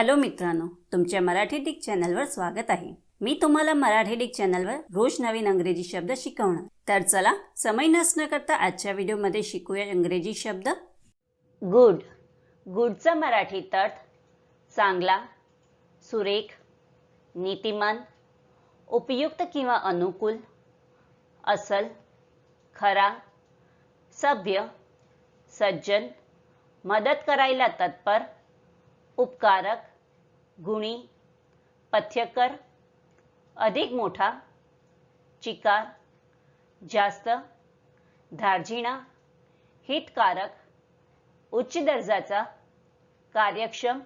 Hello मित्रांनो तुमच्या Marathi Dick चॅनलवर स्वागत आहे. मी तुम्हाला मराठी डिक चॅनलवर रोज नवीन अंग्रेजी शब्द शिकवणार. तर चला समय नसणं करता आजच्या व्हिडिओमध्ये शिकूया इंग्रजी शब्द. गुड. गुडचा मराठीत अर्थ चांगला सुरेख नीतिमान उपयुक्त किंवा अनुकूल असल खरा सभ्य सज्जन मदत करायला तत्पर उपकारक गुणी पथ्यकर अधिक मोठा चिकार जास्त धार्जिणा हितकारक उच्च दर्जाचा कार्यक्षम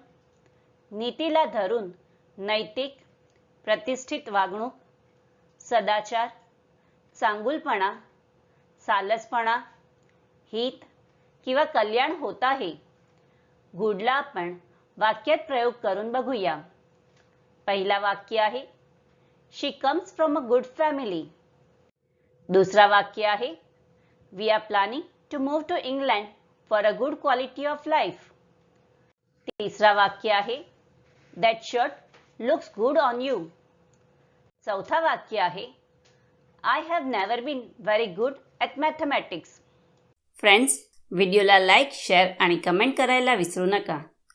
नीतीला धरून नैतिक प्रतिष्ठित वागणूक सदाचार चांगुलपणा सालसपणा हित किंवा कल्याण होत आहे. गुडला आपण वाक्यात प्रयोग करून बघूया. पहिला वाक्य आहे she comes from a good family दुसरा वाक्य आहे we are planning to move to England for a good quality of life तिसरा वाक्य आहे that shirt looks good on you चौथा वाक्य आहे I have never been very good at mathematics friends व्हिडिओला लाईक शेअर आणि कमेंट करायला विसरू नका.